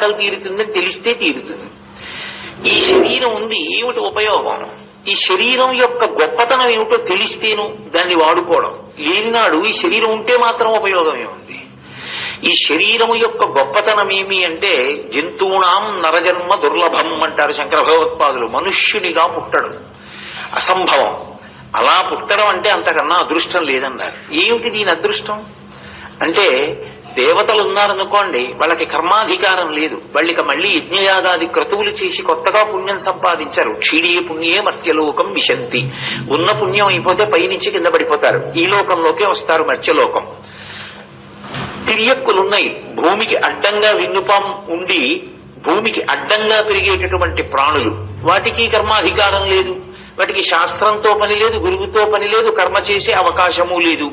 ఆకలి తీరుతుందని తెలిస్తే తీరుతుంది. ఈ శరీరం ఉంది ఏమిటి ఉపయోగం? ఈ శరీరం యొక్క గొప్పతనం ఏమిటో తెలిస్తేను దాన్ని వాడుకోవడం. లేనినాడు ఈ శరీరం ఉంటే మాత్రం ఉపయోగం ఏముంది ఈ శరీరం యొక్క గొప్పతనం ఏమి అంటే జంతువునాం నరజన్మ దుర్లభం అంటారు శంకర భగవత్పాదులు. మనుష్యునిగా పుట్టడం. అసంభవం. అలా పుట్టడం అంటే అంతకన్నా అదృష్టం లేదన్నారు. ఏమిటి దీని అదృష్టం? అంటే దేవతలు ఉన్నారనుకోండి వాళ్ళకి కర్మాధికారం లేదు. వాళ్ళకి మళ్ళీ యజ్ఞయాగాది క్రతువులు చేసి కొత్తగా పుణ్యం సంపాదించారు. క్షీడే పుణ్యే మర్త్యలోకం విశంతి. ఉన్న పుణ్యం అయిపోతే పైనుంచి కింద పడిపోతారు. ఈ లోకంలోకే వస్తారు మర్త్యలోకం. తిరియక్కులున్నాయి. భూమికి అడ్డంగా విన్నుపం ఉండి భూమికి అడ్డంగా పెరిగేటటువంటి ప్రాణులు. వాటికి కర్మాధికారం లేదు. వాటికి శాస్త్రంతో పని లేదు గురువుతో పని లేదు కర్మ చేసే అవకాశము లేదు.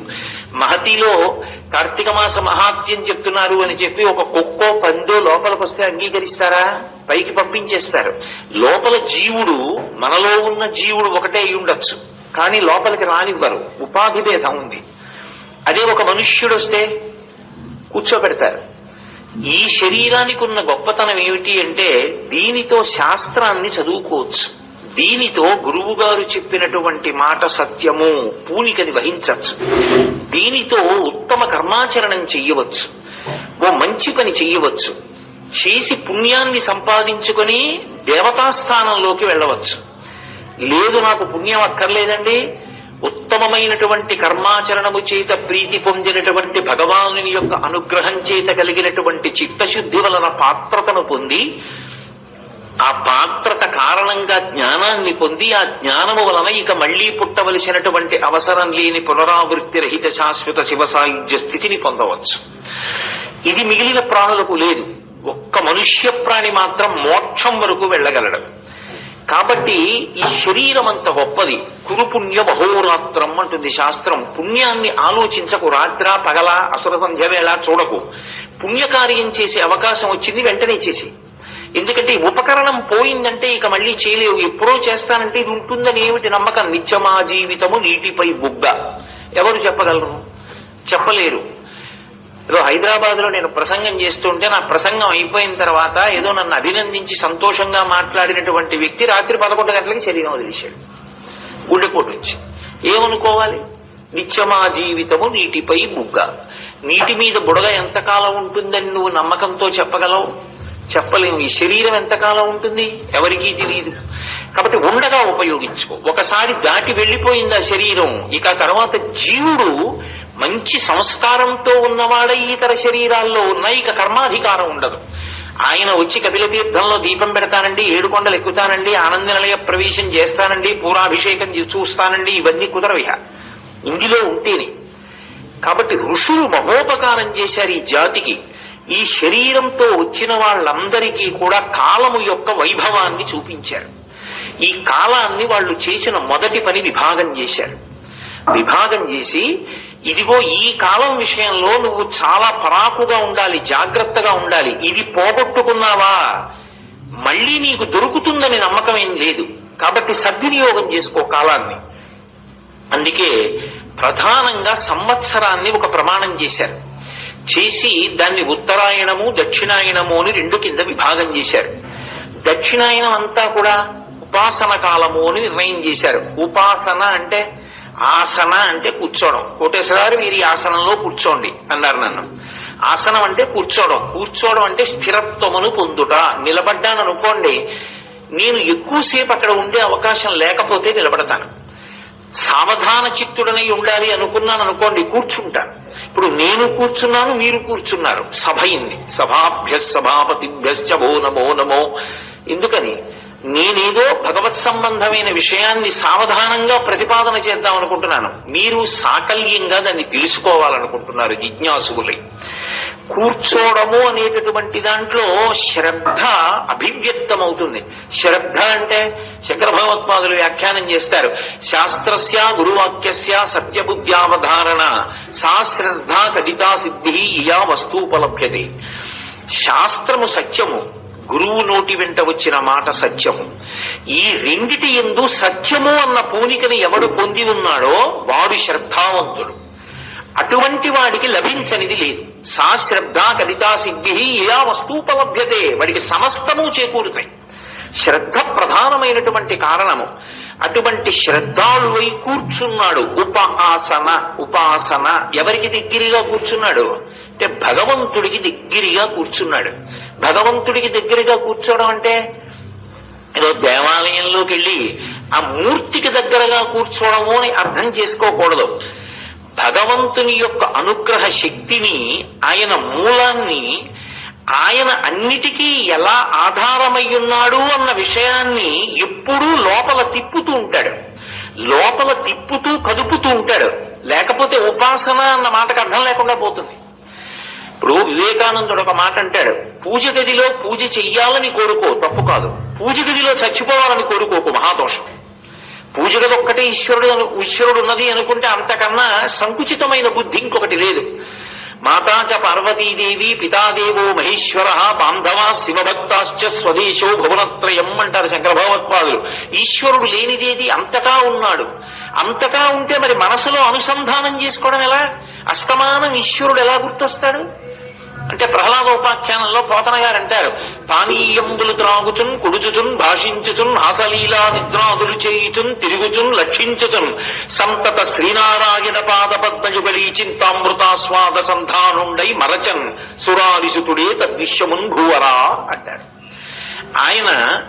మహతిలో కార్తీక మాస మహాత్యం చెప్తున్నారు అని చెప్పి ఒక కుక్కో పందో లోపలికి వస్తే అంగీకరిస్తారా? పైకి పంపించేస్తారు. లోపల జీవుడు మనలో ఉన్న జీవుడు ఒకటే అయి ఉండొచ్చు. కానీ లోపలికి రానివ్వరు. ఉపాధి భేదం ఉంది. అదే ఒక మనుష్యుడు వస్తే కూర్చోబెడతారు. ఈ శరీరానికి ఉన్న గొప్పతనం ఏమిటి అంటే దీనితో శాస్త్రాన్ని చదువుకోవచ్చు. దీనితో గురువుగారు చెప్పినటువంటి మాట సత్యము పూనికని వహించవచ్చు. దీనితో ఉత్తమ కర్మాచరణం చెయ్యవచ్చు. ఓ మంచి పని చెయ్యవచ్చు. చేసి పుణ్యాన్ని సంపాదించుకొని దేవతాస్థానంలోకి వెళ్ళవచ్చు. లేదు నాకు పుణ్యం అక్కర్లేదండి. ఉత్తమమైనటువంటి కర్మాచరణము చేత ప్రీతి పొందినటువంటి భగవానుని యొక్క అనుగ్రహం చేత కలిగినటువంటి చిత్తశుద్ధి వలన పాత్రతను పొంది ఆ పాత్రత కారణంగా జ్ఞానాన్ని పొంది ఆ జ్ఞానము వలన ఇక మళ్ళీ పుట్టవలసినటువంటి అవసరం లేని పునరావృత్తి రహిత శాశ్వత శివ సాయుధ్య స్థితిని పొందవచ్చు. ఇది మిగిలిన ప్రాణులకు లేదు. ఒక్క మనుష్య ప్రాణి మాత్రం మోక్షం వరకు వెళ్ళగలడు. కాబట్టి ఈ శరీరం అంత గొప్పది. కురు పుణ్య బహోరాత్రం అంటుంది శాస్త్రం. పుణ్యాన్ని ఆలోచించకు రాత్ర పగల అసుర సంధ్య వేళ చూడకు. పుణ్యకార్యం చేసే అవకాశం వచ్చింది వెంటనే చేసి ఎందుకంటే ఉపకరణం పోయిందంటే ఇక మళ్ళీ చేయలేవు. ఎప్పుడో చేస్తానంటే ఇది ఉంటుందని ఏమిటి నమ్మకం? నిత్యమా జీవితము నీటిపై బుగ్గ. ఎవరు చెప్పగలరు? చెప్పలేరు. ఏదో హైదరాబాద్లో నేను ప్రసంగం చేస్తుంటే నా ప్రసంగం అయిపోయిన తర్వాత ఏదో నన్ను అభినందించి సంతోషంగా మాట్లాడినటువంటి వ్యక్తి రాత్రి పదకొండు గంటలకి శరీరం వదిలేశాడు. గుండెపోటు వచ్చి. ఏమనుకోవాలి? నిత్యమా జీవితము నీటిపై బుగ్గ. నీటి మీద బుడగ ఎంతకాలం ఉంటుందని నువ్వు నమ్మకంతో చెప్పగలవు? చెప్పలేము. ఈ శరీరం ఎంతకాలం ఉంటుంది? ఎవరికీ తెలియదు కాబట్టి ఉండగా ఉపయోగించుకో. ఒకసారి దాటి వెళ్ళిపోయింది ఆ శరీరం. ఇక తర్వాత జీవుడు మంచి సంస్కారంతో ఉన్నవాడై ఇతర శరీరాల్లో ఉన్న ఇక కర్మాధికారం ఉండదు. ఆయన వచ్చి కపిల తీర్థంలో దీపం పెడతానండి ఏడు కొండలు ఎక్కుతానండి ఆనంద నిలయ ప్రవేశం చేస్తానండి పూరాభిషేకం చూస్తానండి ఇవన్నీ కుదరవు ఇందులో ఉంటేనే. కాబట్టి ఋషులు మహోపకారం చేశారు ఈ జాతికి. ఈ శరీరంతో వచ్చిన వాళ్ళందరికీ కూడా కాలము యొక్క వైభవాన్ని చూపించారు. ఈ కాలాన్ని వాళ్ళు చేసిన మొదటి పని విభాగం చేశారు. విభాగం చేసి ఇదిగో ఈ కాలం విషయంలో నువ్వు చాలా పరాకుగా ఉండాలి జాగ్రత్తగా ఉండాలి ఇది పోగొట్టుకున్నావా? మళ్ళీ నీకు దొరుకుతుందని నమ్మకం ఏం లేదు. కాబట్టి సద్వినియోగం చేసుకో కాలాన్ని. అందుకే ప్రధానంగా సంవత్సరాన్ని ఒక ప్రమాణం చేశారు. చేసి దాన్ని ఉత్తరాయణము దక్షిణాయనము అని రెండు కింద విభాగం చేశారు. దక్షిణాయనం అంతా కూడా ఉపాసన కాలము అని నిర్ణయం చేశారు. ఉపాసన అంటే ఆసన అంటే కూర్చోవడం. కోటేశ్వరారు మీరు ఈ ఆసనంలో కూర్చోండి అన్నారు నన్ను. ఆసనం అంటే కూర్చోవడం. కూర్చోవడం అంటే స్థిరత్వమును పొందుట. నిలబడ్డాను అనుకోండి నేను ఎక్కువసేపు అక్కడ ఉండే అవకాశం లేకపోతే నిలబడతాను. సావధాన చిత్తుడనై ఉండాలి అనుకున్నాను అనుకోండి కూర్చుంటాను. ఇప్పుడు నేను కూర్చున్నాను మీరు కూర్చున్నారు. సభ అయింది సభాభ్య సభాపతిభ్యశ్చ భో నమో నమో. ఎందుకని? నేనేదో భగవత్ సంబంధమైన విషయాన్ని సావధానంగా ప్రతిపాదన చేద్దాం అనుకుంటున్నాను మీరు సాకల్యంగా దాన్ని తెలుసుకోవాలనుకుంటున్నారు జిజ్ఞాసులై కూర్చోవడము అనేటటువంటి దాంట్లో శ్రద్ధ అభివ్యక్తమవుతుంది. శ్రద్ధ అంటే శంకర భగవత్పాదులు వ్యాఖ్యానం చేస్తారు. శాస్త్రస్య గురువాక్యస్య సత్యబుద్ధ్యావధారణ. సా శ్రద్ధ కదితా సిద్ధి ఇయా వస్తూపలభ్యతే శాస్త్రము సత్యము. గురువు నోటి వెంట వచ్చిన మాట సత్యము. ఈ రెండిటి ఎందు సత్యము అన్న పూనికని ఎవడు పొంది ఉన్నాడో వాడు శ్రద్ధావంతుడు. అటువంటి వాడికి లభించనిది లేదు. సా శ్రద్ధ కలితా సిద్ధి ఇలా వస్తూపలభ్యతే. వాడికి సమస్తము చేకూరుతాయి. శ్రద్ధ ప్రధానమైనటువంటి కారణము. అటువంటి శ్రద్ధాళువై కూర్చున్నాడు. ఉపాసన ఉపాసన. ఎవరికి దగ్గరగా కూర్చున్నాడు? అంటే భగవంతుడికి దగ్గరగా కూర్చున్నాడు. భగవంతుడికి దగ్గరగా కూర్చోవడం అంటే ఏదో దేవాలయంలోకి వెళ్ళి ఆ మూర్తికి దగ్గరగా కూర్చోవడము అని అర్థం చేసుకోకూడదు. భగవంతుని యొక్క అనుగ్రహ శక్తిని ఆయన మూలాన్ని ఆయన అన్నిటికీ ఎలా ఆధారమై ఉన్నాడు అన్న విషయాన్ని ఎప్పుడూ లోపల తిప్పుతూ ఉంటాడు. లోపల తిప్పుతూ కదుపుతూ ఉంటాడు. లేకపోతే ఉపాసన అన్న మాటకు అర్థం లేకుండా పోతుంది. ఇప్పుడు వివేకానందుడు ఒక మాట అంటాడు పూజ గదిలో పూజ చెయ్యాలని కోరుకో తప్పు కాదు. పూజ గదిలో చచ్చిపోవాలని కోరుకోకు మహాదోషం. పూజ గది ఈశ్వరుడు ఈశ్వరుడు ఉన్నది అనుకుంటే అంతకన్నా సంకుచితమైన బుద్ధి ఇంకొకటి లేదు. మాతా చ పార్వతీదేవి పితాదేవో మహేశ్వర బాంధవా శివభక్తాశ్చ స్వదేశో భువనత్రయం అంటారు శంకరభగవత్పాదులు. ఈశ్వరుడు లేనిదేది అంతటా ఉన్నాడు. అంతటా ఉంటే మరి మనసులో అనుసంధానం చేసుకోవడం ఎలా? అస్తమానం ఈశ్వరుడు ఎలా గుర్తొస్తాడు? అంటే ప్రహ్లాద ఉపాఖ్యానంలో పోతన గారు అంటారు పానీయంబులు త్రాగుచున్ కుడుచుచున్ భాషించుచున్ హాసలీలా నిద్రాదులు చేయుచున్ తిరుగుచున్ లక్షించుచున్. సంతత శ్రీనారాయణ పాద పద్మయుగళీ చింతామృతాస్వాద సంధానుండై మరచన్. సురాలిసుతుడే తద్విశ్వమున్ భూవరా అంటారు. ఆయన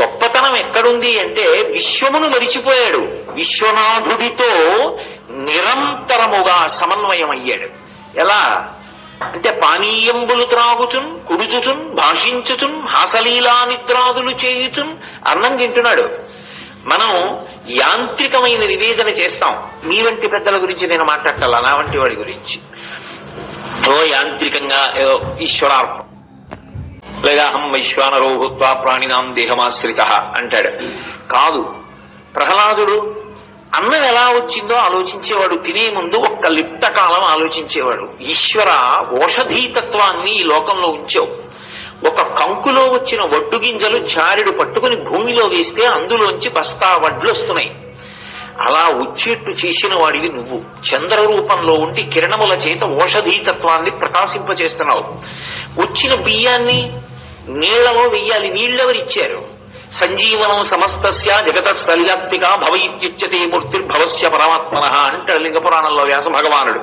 గొప్పతనం ఎక్కడుంది అంటే విశ్వమును మరిచిపోయాడు. విశ్వనాథుడితో నిరంతరముగా సమన్వయం అయ్యాడు ఎలా? అంటే పానీయంబులు త్రాగుచున్ కుడుచుచున్ భాషించుచున్ హాసలీలా నిద్రాదులు చేయుచున్ అన్నం తింటున్నాడు. మనం యాంత్రికమైన నివేదన చేస్తాం. మీ వంటి పెద్దల గురించి నేను మాట్లాడాలి నా వంటి వాడి గురించి. ఓ యాంత్రికంగా ఏదో ఈశ్వరార్పణ. లేదా అహం వైశ్వానరో భూత్వా ప్రాణినాం దేహమాశ్రిత అంటాడు. కాదు ప్రహ్లాదుడు అన్నం ఎలా వచ్చిందో ఆలోచించేవాడు తినే ముందు ఒక్క లిప్త కాలం ఆలోచించేవాడు. ఈశ్వర ఓషధీతత్వాన్ని ఈ లోకంలో ఉంచావు. ఒక కంకులో వచ్చిన వడ్డు గింజలు చారెడు పట్టుకుని భూమిలో వేస్తే అందులోంచి బస్తా వడ్లు వస్తున్నాయి. అలా వచ్చేట్టు చేసిన వాడివి నువ్వు. చంద్ర రూపంలో ఉండి కిరణముల చేత ఓషధీతత్వాన్ని ప్రకాశింపచేస్తున్నావు. వచ్చిన బియ్యాన్ని నీళ్ళలో వెయ్యాలి. నీళ్ళెవరిచ్చారు? సంజీవనం సమస్తస్య జగత సలిలాత్మిక భవయిత్యుచ్యతే మూర్తిర్భవస్య పరమాత్మన అంటాడు లింగ పురాణంలో వ్యాస భగవానుడు.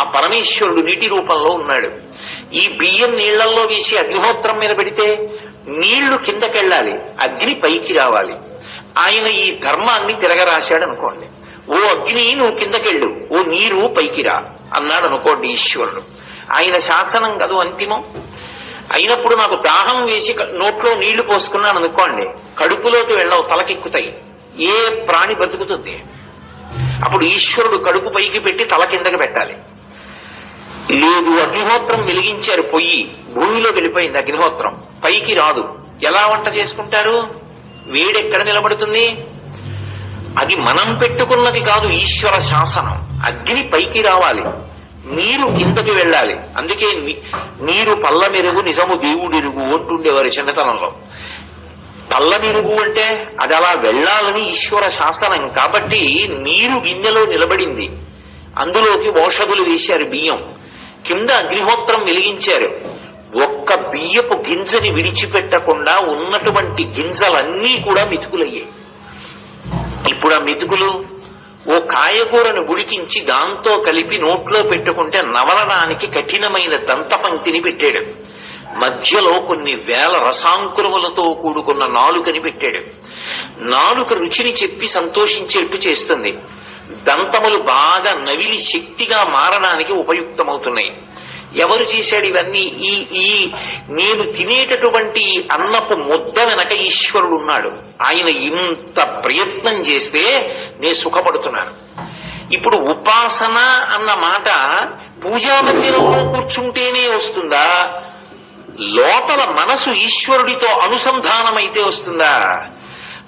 ఆ పరమేశ్వరుడు నీటి రూపంలో ఉన్నాడు. ఈ బియ్యం నీళ్ళల్లో వేసి అగ్నిహోత్రం మీద పెడితే నీళ్ళు కిందకెళ్ళాలి అగ్ని పైకి రావాలి. ఆయన ఈ ధర్మాన్ని తిరగరాశాడు అనుకోండి ఓ అగ్ని నువ్వు కిందకెళ్ళు ఓ నీరు పైకి రా అన్నాడు అనుకోండి ఈశ్వరుడు. ఆయన శాసనం కదూ అంతిమం? అయినప్పుడు నాకు దాహం వేసి నోట్లో నీళ్ళు పోసుకున్నాను అనుకోండి కడుపులోకి వెళ్ళవు తలకెక్కుతాయి. ఏ ప్రాణి బతుకుతుంది? అప్పుడు ఈశ్వరుడు కడుపు పైకి పెట్టి తల కిందకి పెట్టాలి. లేదు అగ్నిహోత్రం వెలిగించారు పొయ్యి భూమిలో వెళ్ళిపోయింది అగ్నిహోత్రం. పైకి రాదు. ఎలా వంట చేసుకుంటారు? వేడెక్కడ నిలబడుతుంది? అది మనం పెట్టుకున్నది కాదు ఈశ్వర శాసనం. అగ్ని పైకి రావాలి. నీరు కిందకి వెళ్ళాలి. అందుకే నీరు పల్ల మెరుగు నిజము దేవుడిరుగు అంటుండేవారు చిన్నతనంలో. పల్ల మెరుగు అంటే అది అలా వెళ్ళాలని ఈశ్వర శాసనం. కాబట్టి నీరు గిన్నెలో నిలబడింది. అందులోకి ఓషధులు వేశారు బియ్యం. కింద అగ్నిహోత్రం వెలిగించారు. ఒక్క బియ్యపు గింజని విడిచిపెట్టకుండా ఉన్నటువంటి గింజలన్నీ కూడా మితుకులయ్యాయి. ఇప్పుడు ఆ మెతుకులు ఓ కాయగూరను ఉడికించి దాంతో కలిపి నోట్లో పెట్టుకుంటే నవలడానికి కఠినమైన దంతపంక్తిని పెట్టాడు. మధ్యలో కొన్ని వేల రసాంకురములతో కూడుకున్న నాలుకని పెట్టాడు. నాలుక రుచిని చెప్పి సంతోషించేట్టు చేస్తుంది. దంతములు బాగా నవిలి శక్తిగా మారడానికి ఉపయుక్తమవుతున్నాయి. ఎవరు చేశాడు ఇవన్నీ? ఈ ఈ నేను తినేటటువంటి అన్నపు ముద్ద వెనక ఈశ్వరుడు ఉన్నాడు. ఆయన ఇంత ప్రయత్నం చేస్తే నేను సుఖపడుతున్నాను. ఇప్పుడు ఉపాసన అన్న మాట పూజా మందిరంలో కూర్చుంటేనే వస్తుందా? లోపల మనసు ఈశ్వరుడితో అనుసంధానమైతే వస్తుందా?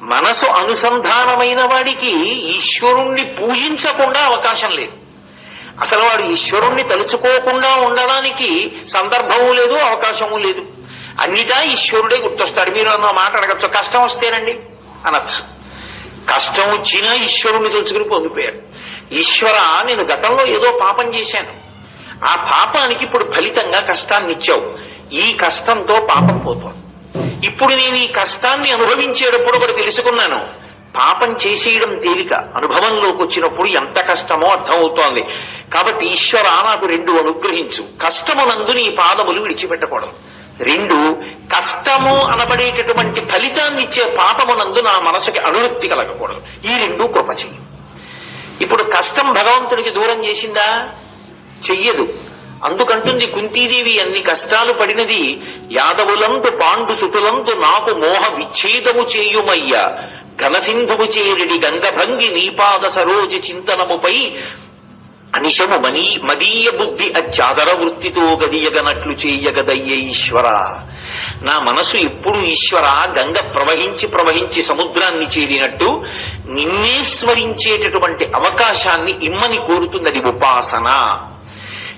మనసు అనుసంధానమైన వాడికి ఈశ్వరుణ్ణి పూజించకుండా అవకాశం లేదు. అసలు వాడు ఈశ్వరుణ్ణి తలుచుకోకుండా ఉండడానికి సందర్భము లేదు అవకాశము లేదు. అన్నిటా ఈశ్వరుడే గుర్తొస్తాడు. మీరు అన్న మాట అడగచ్చు. కష్టం వస్తేనండి అనొచ్చు. కష్టం వచ్చినా ఈశ్వరుణ్ణి తలుచుకుని పొందిపోయారు ఈశ్వర నేను గతంలో ఏదో పాపం చేశాను. ఆ పాపానికి ఇప్పుడు ఫలితంగా కష్టాన్ని ఇచ్చావు. ఈ కష్టంతో పాపం పోతుంది ఇప్పుడు నేను ఈ కష్టాన్ని అనుభవించేటప్పుడు ఒకటి తెలుసుకున్నాను. పాపం చేసేయడం తేలిక. అనుభవంలోకి వచ్చినప్పుడు ఎంత కష్టమో అర్థమవుతోంది. కాబట్టి ఈశ్వర నాకు రెండు అనుగ్రహించు. కష్టమునందు నీ పాదములు విడిచిపెట్టకూడదు. రెండు కష్టము అనబడేటటువంటి ఫలితాన్ని ఇచ్చే పాపమునందు నా మనసుకి అనురక్తి కలగకూడదు. ఈ రెండు కృప చెయ్యి. ఇప్పుడు కష్టం భగవంతుడికి దూరం చేసిందా? చెయ్యదు. అందుకంటుంది కుంతీదేవి అన్ని కష్టాలు పడినది యాదవులందు పాండు సుతులందు నాకు మోహ విచ్ఛేదము చేయుమయ్య. ఘనసింధువు చేరిడి గంగభంగి నీపాద సరోజ చింతనముపై అనిశము మనీ మదీయ బుద్ధి అచ్చాదర వృత్తితో గదియగనట్లు చేయగదయ్యే ఈశ్వర. నా మనసు ఎప్పుడు ఈశ్వర గంగ ప్రవహించి ప్రవహించి సముద్రాన్ని చేరినట్టు నిన్నే స్మరించేటటువంటి అవకాశాన్ని ఇమ్మని కోరుతున్నది ఉపాసన.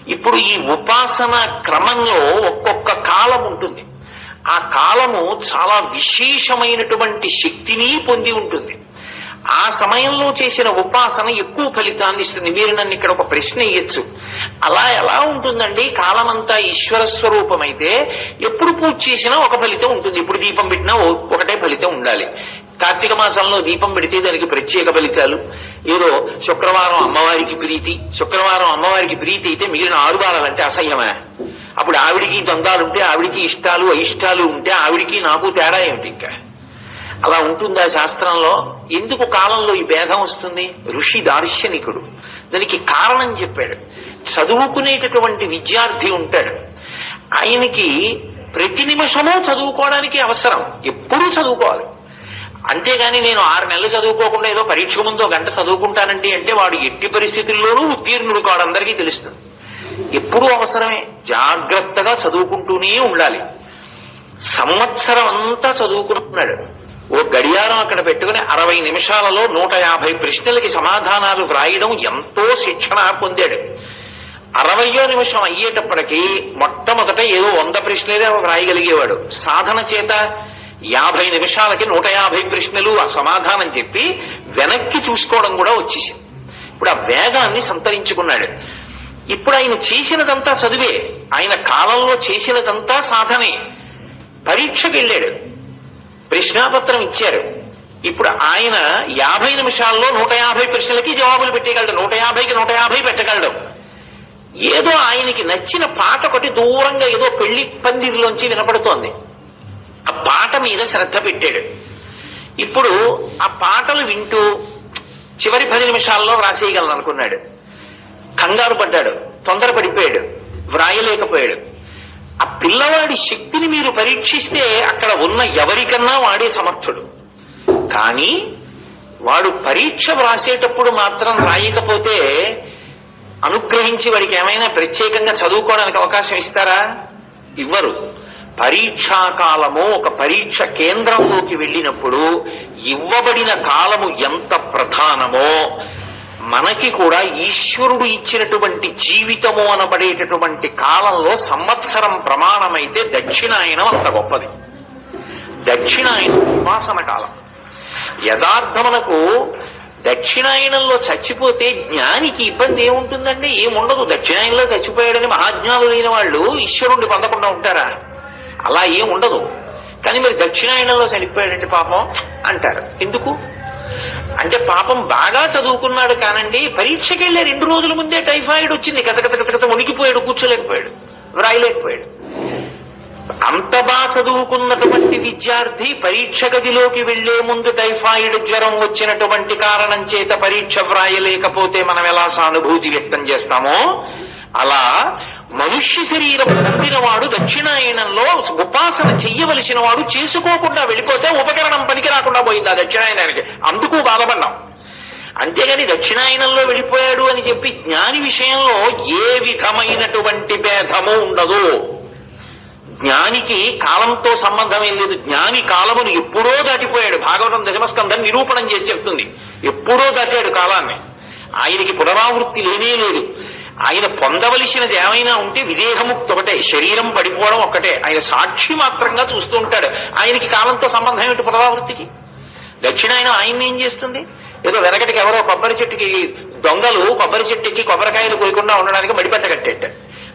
ఇప్పుడు ఈ ఉపాసన క్రమంలో ఒక్కొక్క కాలం ఉంటుంది. ఆ కాలము చాలా విశేషమైనటువంటి శక్తిని పొంది ఉంటుంది. ఆ సమయంలో చేసిన ఉపాసన ఎక్కువ ఫలితాన్ని ఇస్తుంది. మీరు నన్ను ఇక్కడ ఒక ప్రశ్న ఇయ్యొచ్చు. అలా ఎలా ఉంటుందండి? కాలమంతా ఈశ్వర స్వరూపమైతే ఎప్పుడు పూజ చేసినా ఒక ఫలితం ఉంటుంది. ఇప్పుడు దీపం పెట్టినా ఒకటే ఫలితం ఉండాలి. కార్తీక మాసంలో దీపం పెడితే దానికి ప్రత్యేక ఫలితాలు. ఏదో శుక్రవారం అమ్మవారికి ప్రీతి. శుక్రవారం అమ్మవారికి ప్రీతి అయితే మిగిలిన ఆరు వారాలంటే అసహ్యమే. అప్పుడు ఆవిడికి ద్వంద్వాలుంటే ఆవిడికి ఇష్టాలు అయిష్టాలు ఉంటే ఆవిడికి నాకు తేడా ఏమిటి ఇంకా? అలా ఉంటుందా శాస్త్రంలో? ఎందుకు కాలంలో ఈ భేదం వస్తుంది? ఋషి దార్శనికుడు. దానికి కారణం చెప్పాడు. చదువుకునేటటువంటి విద్యార్థి ఉంటాడు. ఆయనకి ప్రతి నిమిషము చదువుకోవడానికి అవసరం. ఎప్పుడూ చదువుకోవాలి. అంతేగాని నేను ఆరు నెలలు చదువుకోకుండా ఏదో పరీక్ష ముందు గంట చదువుకుంటానండి అంటే వాడు ఎట్టి పరిస్థితుల్లోనూ ఉత్తీర్ణుడు కాడు అందరికీ తెలుస్తుంది. ఎప్పుడూ అవసరమే. జాగ్రత్తగా చదువుకుంటూనే ఉండాలి. సంవత్సరం అంతా చదువుకుంటున్నాడు. ఓ గడియారం అక్కడ పెట్టుకుని అరవై నిమిషాలలో నూట యాభై ప్రశ్నలకి సమాధానాలు వ్రాయడం ఎంతో శిక్షణ పొందాడు. అరవయో నిమిషం అయ్యేటప్పటికి మొట్టమొదట ఏదో వంద ప్రశ్నలే వ్రాయగలిగేవాడు. సాధన చేత యాభై నిమిషాలకి నూట యాభై ప్రశ్నలు ఆ సమాధానం చెప్పి వెనక్కి చూసుకోవడం కూడా వచ్చేసింది. ఇప్పుడు ఆ వేగాన్ని సంతరించుకున్నాడు. ఇప్పుడు ఆయన చేసినదంతా చదివే ఆయన కాలంలో చేసినదంతా సాధనే. పరీక్షకు వెళ్ళాడు ప్రశ్నాపత్రం ఇచ్చారు. ఇప్పుడు ఆయన యాభై నిమిషాల్లో నూట యాభై ప్రశ్నలకి జవాబులు పెట్టగలడు నూట యాభైకి నూట యాభై పెట్టగలడు. ఏదో ఆయనకి నచ్చిన పాట ఒకటి దూరంగా ఏదో పెళ్ళి పందిరిలోంచి వినపడుతోంది. ఆ పాట మీద శ్రద్ధ పెట్టాడు. ఇప్పుడు ఆ పాటలు వింటూ చివరి పది నిమిషాల్లో వ్రాసేయగలను అనుకున్నాడు కంగారు పడ్డాడు. తొందరపడిపోయాడు. వ్రాయలేకపోయాడు. ఆ పిల్లవాడి శక్తిని మీరు పరీక్షిస్తే అక్కడ ఉన్న ఎవరికన్నా వాడే సమర్థుడు. కానీ వాడు పరీక్ష వ్రాసేటప్పుడు మాత్రం రాయకపోతే అనుగ్రహించి వాడికి ఏమైనా ప్రత్యేకంగా చదువుకోవడానికి అవకాశం ఇస్తారా? ఇవ్వరు. పరీక్షా కాలము ఒక పరీక్ష కేంద్రంలోకి వెళ్ళినప్పుడు ఇవ్వబడిన కాలము ఎంత ప్రధానమో మనకి కూడా ఈశ్వరుడు ఇచ్చినటువంటి జీవితము అనబడేటటువంటి కాలంలో సంవత్సరం ప్రమాణమైతే దక్షిణాయనం అంత గొప్పది. దక్షిణాయనం ఉపాసన కాలం. యథార్థమునకు దక్షిణాయనంలో చచ్చిపోతే జ్ఞానికి ఇబ్బంది ఏముంటుందండి? ఏముండదు. దక్షిణాయనంలో చచ్చిపోయాడని మహాజ్ఞానులైన వాళ్ళు ఈశ్వరుణ్ణి పొందకుండా ఉంటారా? అలా ఏం ఉండదు కానీ మరి దక్షిణాయనంలో చనిపోయాడంటే పాపం అంటారు. ఎందుకు? అంటే పాపం బాగా చదువుకున్నాడు కానండి పరీక్షకి వెళ్ళే రెండు రోజుల ముందే టైఫాయిడ్ వచ్చింది. కసకస కసకస ఉనికిపోయాడు కూర్చోలేకపోయాడు వ్రాయలేకపోయాడు. అంత బాగా చదువుకున్నటువంటి విద్యార్థి పరీక్ష గదిలోకి వెళ్ళే ముందు టైఫాయిడ్ జ్వరం వచ్చినటువంటి కారణం చేత పరీక్ష వ్రాయలేకపోతే మనం ఎలా సానుభూతి వ్యక్తం చేస్తామో? అలా మనుష్య శరీరం పొందిన వాడు దక్షిణాయనంలో ఉపాసన చెయ్యవలసిన వాడు చేసుకోకుండా వెళ్ళిపోతే ఉపకరణం పనికి రాకుండా పోయింది ఆ దక్షిణాయనానికి. అందుకు బాధపడ్డాం. అంతేగాని దక్షిణాయనంలో వెళ్ళిపోయాడు అని చెప్పి జ్ఞాని విషయంలో ఏ విధమైనటువంటి భేదము ఉండదు. జ్ఞానికి కాలంతో సంబంధం ఏం లేదు. జ్ఞాని కాలమును ఎప్పుడో దాటిపోయాడు. భాగవతం దశమస్కంధం నిరూపణం చేసి చెప్తుంది. ఎప్పుడో దాటాడు కాలాన్ని. ఆయనకి పునరావృత్తి లేనే లేదు. ఆయన పొందవలసినది ఏమైనా ఉంటే విదేహముక్తి ఒకటే శరీరం పడిపోవడం ఒక్కటే. ఆయన సాక్షి మాత్రంగా చూస్తూ ఉంటాడు. ఆయనకి కాలంతో సంబంధం ఏమిటి పునరావృత్తికి? దక్షిణాయన ఆయన ఏం చేస్తుంది? ఏదో వెనకటికి ఎవరో కొబ్బరి చెట్టుకి దొంగలు కొబ్బరి చెట్టుకి కొబ్బరికాయలు కోయకుండా ఉండడానికి మడిబట్ట కట్టేట.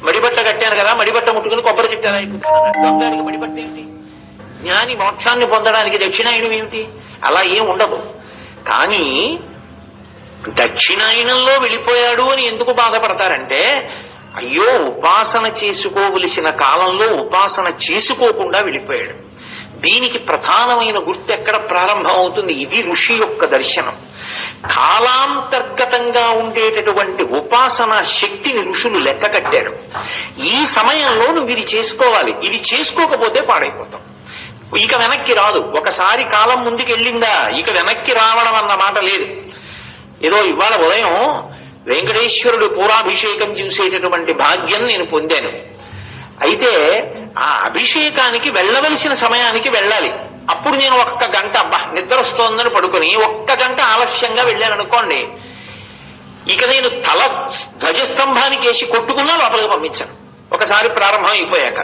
మడిబట్ట కట్టాను కదా మడిబట్ట ముట్టుకుని కొబ్బరి చెట్టు ఎలా ఎక్కుతాను దొంగడికి మడిబట్ట ఏంటి జ్ఞాని మోక్షాన్ని పొందడానికి దక్షిణాయనం ఏమిటి? అలా ఏం ఉండదు. కానీ దక్షిణాయనంలో వెళ్ళిపోయాడు అని ఎందుకు బాధపడతారంటే అయ్యో ఉపాసన చేసుకోవలసిన కాలంలో ఉపాసన చేసుకోకుండా వెళ్ళిపోయాడు. దీనికి ప్రధానమైన గుర్తు ఎక్కడ ప్రారంభం అవుతుంది? ఇది ఋషి యొక్క దర్శనం. కాలాంతర్గతంగా ఉండేటటువంటి ఉపాసన శక్తిని ఋషులు లెక్క కట్టారు. ఈ సమయంలో నువ్వు ఇది చేసుకోవాలి. ఇది చేసుకోకపోతే పాడైపోతాం ఇక వెనక్కి రాదు. ఒకసారి కాలం ముందుకెళ్ళిందా? ఇక వెనక్కి రావడం అన్న మాట లేదు. ఏదో ఇవాళ ఉదయం వెంకటేశ్వరుడు పూరాభిషేకం చూసేటటువంటి భాగ్యం నేను పొందాను. అయితే ఆ అభిషేకానికి వెళ్ళవలసిన సమయానికి వెళ్ళాలి. అప్పుడు నేను ఒక్క గంట అబ్బా నిద్ర వస్తోందని పడుకొని ఒక్క గంట ఆలస్యంగా వెళ్ళాను అనుకోండి ఇక నేను తల ధ్వజస్తంభానికి వేసి కొట్టుకున్నా లోపలికి పంపించాను. ఒకసారి ప్రారంభం అయిపోయాక.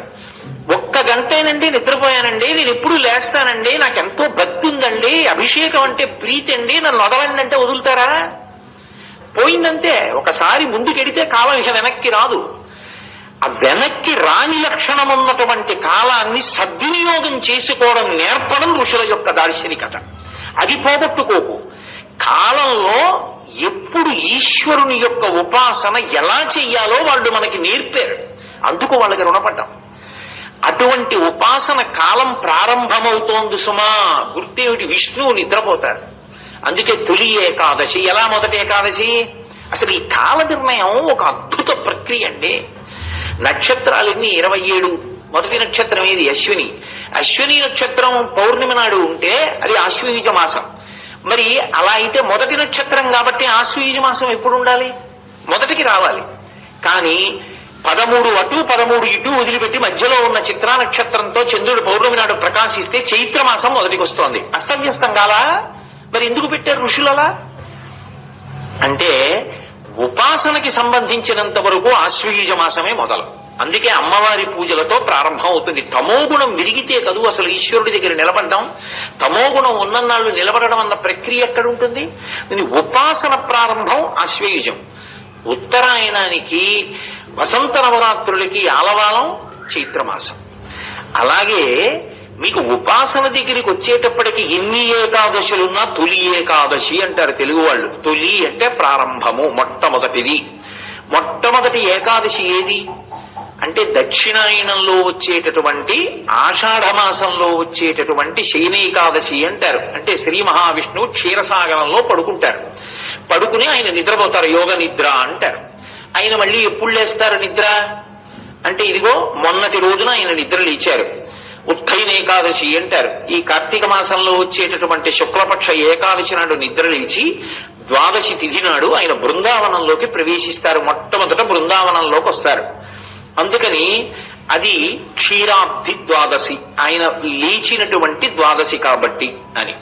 ఒక్క గంటేనండి నిద్రపోయానండి నేను ఎప్పుడు లేస్తానండి నాకు ఎంతో భక్తి ఉందండి అభిషేకం అంటే ప్రీతి అండి నన్ను వదలండి అంటే వదులుతారా? పోయిందంటే ఒకసారి ముందుకెడితే కాలం ఇక వెనక్కి రాదు. ఆ వెనక్కి రాని లక్షణం ఉన్నటువంటి కాలాన్ని సద్వినియోగం చేసుకోవడం నేర్పడం ఋషుల యొక్క దార్శనికత. అది పోగొట్టుకోకు. కాలంలో ఎప్పుడు ఈశ్వరుని యొక్క ఉపాసన ఎలా చెయ్యాలో వాళ్ళు మనకి నేర్పారు. అందుకు వాళ్ళకి రుణపడ్డాం. అటువంటి ఉపాసన కాలం ప్రారంభమవుతోంది సుమా. గుర్తేమిటి విష్ణువు నిద్రపోతారు. అందుకే తొలి ఏకాదశి ఎలా మొదటి ఏకాదశి? అసలు ఈ కాల నిర్ణయం ఒక అద్భుత ప్రక్రియ అండి. నక్షత్రాలన్నీ ఇరవై ఏడు. మొదటి నక్షత్రం ఏది? అశ్విని. అశ్విని నక్షత్రం పౌర్ణమి నాడు ఉంటే అది ఆశ్వయుజ మాసం. మరి అలా అయితే మొదటి నక్షత్రం కాబట్టి ఆశ్వయుజ మాసం ఎప్పుడు ఉండాలి? మొదటికి రావాలి. కానీ పదమూడు అటు పదమూడు ఇటు వదిలిపెట్టి మధ్యలో ఉన్న చిత్రా నక్షత్రంతో చంద్రుడు పౌర్ణమి నాడు ప్రకాశిస్తే చైత్రమాసం మొదటికి వస్తోంది. అస్తవ్యస్తం కాలా? మరి ఎందుకు పెట్టారు ఋషులలా? అంటే ఉపాసనకి సంబంధించినంత వరకు ఆశ్వయుజ మాసమే మొదలు. అందుకే అమ్మవారి పూజలతో ప్రారంభం అవుతుంది. తమోగుణం విరిగితే కదూ అసలు ఈశ్వరుడి దగ్గర నిలబడ్డం? తమోగుణం ఉన్నన్నాళ్ళు నిలబడడం అన్న ప్రక్రియ ఎక్కడ ఉంటుంది ఉపాసన ప్రారంభం ఆశ్వయుజం. ఉత్తరాయణానికి వసంత నవరాత్రులకి ఆలవాలం చైత్రమాసం. అలాగే మీకు ఉపాసన దగ్గరికి వచ్చేటప్పటికి ఎన్ని ఏకాదశులున్నా తొలి ఏకాదశి అంటారు తెలుగు వాళ్ళు. తొలి అంటే ప్రారంభము మొట్టమొదటిది. మొట్టమొదటి ఏకాదశి ఏది? అంటే దక్షిణాయనంలో వచ్చేటటువంటి ఆషాఢమాసంలో వచ్చేటటువంటి శయనేకాదశి అంటారు. అంటే శ్రీ మహావిష్ణువు క్షీరసాగరంలో పడుకుంటారు. పడుకుని ఆయన నిద్రపోతారు యోగ నిద్ర అంటారు. ఆయన మళ్ళీ ఎప్పుడు లేస్తారు నిద్ర? అంటే ఇదిగో మొన్నటి రోజున ఆయన నిద్ర లేచారు. ఉత్కైన ఏకాదశి అంటారు. ఈ కార్తీక మాసంలో వచ్చేటటువంటి శుక్లపక్ష ఏకాదశి నాడు నిద్ర లేచి ద్వాదశి తిథి నాడు ఆయన బృందావనంలోకి ప్రవేశిస్తారు. మొట్టమొదట బృందావనంలోకి వస్తారు. అందుకని అది క్షీరాబ్ది ద్వాదశి. ఆయన లేచినటువంటి ద్వాదశి కాబట్టి అని.